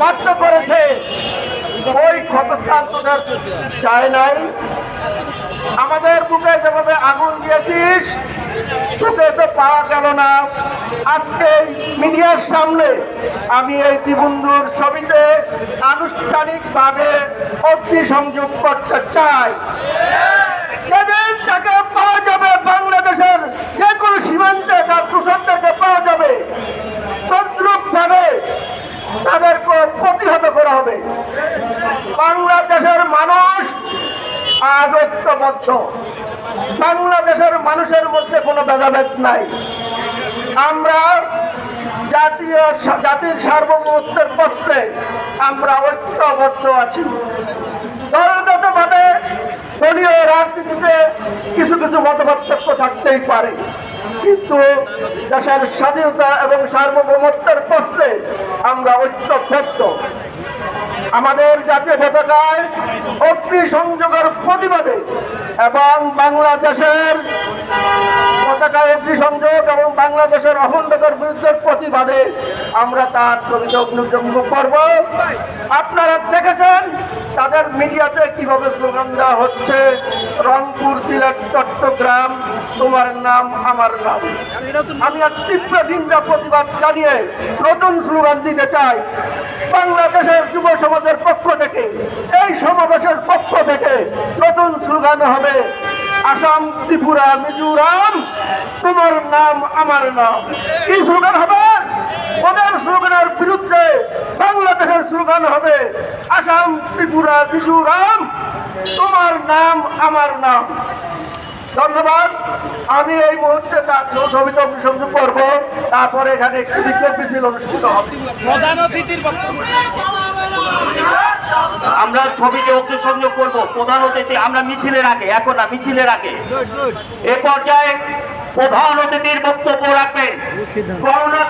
বাধ্য করেছে। ওই ক্ষতস্থান্তদের চায় নাই। আমাদের বুকে যেভাবে আগুন দিয়েছিস, তোকে তো পাওয়া গেল না। আজকে মিডিয়ার সামনে আমি এই দ্বিবন্ধুর ছবিতে আনুষ্ঠানিকভাবে অগ্নি সংযোগ করতে চাই যেদিন তাকে পাওয়া যাবে বাংলাদেশের যে কোনো সীমান্তে তার কুশলদেরকে পাওয়া যাবে তদ্রুপভাবে তাদেরকে প্রতিহত করা হবে বাংলাদেশের মানুষ আজ ঐক্যবদ্ধ বাংলাদেশের মানুষের মধ্যে কোনো ভেদাভেদ নাই। আমরা জাতীয় জাতির সার্বভৌমত্বের প্রশ্নে আমরা ঐক্যবদ্ধ আছি। দলগতভাবে দলীয় রাজনীতিতে কিছু কিছু মতপার্থক্য থাকতেই পারে। কিন্তু দেশের স্বাধীনতা এবং সার্বভৌমত্বের প্রশ্নে আমরা ঐক্যবদ্ধ। আমাদের জাতীয় পতাকায় অগ্নি সংযোগের প্রতিবাদে এবং বাংলাদেশের অগ্নি সংযোগ এবং বাংলাদেশের অখণ্ডতার বিরুদ্ধে প্রতিবাদে আমরা তার ছবিতে অগ্নিসংযোগ করব। আপনারা দেখেছেন তাদের মিডিয়াতে কীভাবে স্লোগান দেওয়া হচ্ছে, রংপুর সিলেট, চট্টগ্রাম, তোমার নাম, আমার নাম। আমি আজ তীব্র নিন্দা, প্রতিবাদ জানিয়ে নতুন স্লোগান দিতে চাই। বাংলাদেশের যুব সমাজের পক্ষ থেকে, এই সমাবেশের পক্ষ থেকে নতুন স্লোগান হবে, আসাম ত্রিপুরা মিজোরাম। তোমার নাম আমার নাম। কি স্লোগান হবে? ওদের স্লোগানের বিরুদ্ধে বাংলাদেশের স্লোগান হবে আসাম ত্রিপুরা মিজোরাম তোমার নাম আমার নাম। ধন্যবাদ। আমি এই মুহূর্তে তার ছবিতে অভিসংযোগ করব। তারপরে এখানে একটি বিক্ষোভ মিছিল অনুষ্ঠিত হবে। প্রধান অতিথির আমরা ছবিতে অগ্নিসংযোগ করব। প্রধান অতিথি আমরা মিছিলের আগে এখন না মিছিলের আগে। এ পর্যায়ে প্রধান অতিথির বক্তব্য রাখবেন। করোনা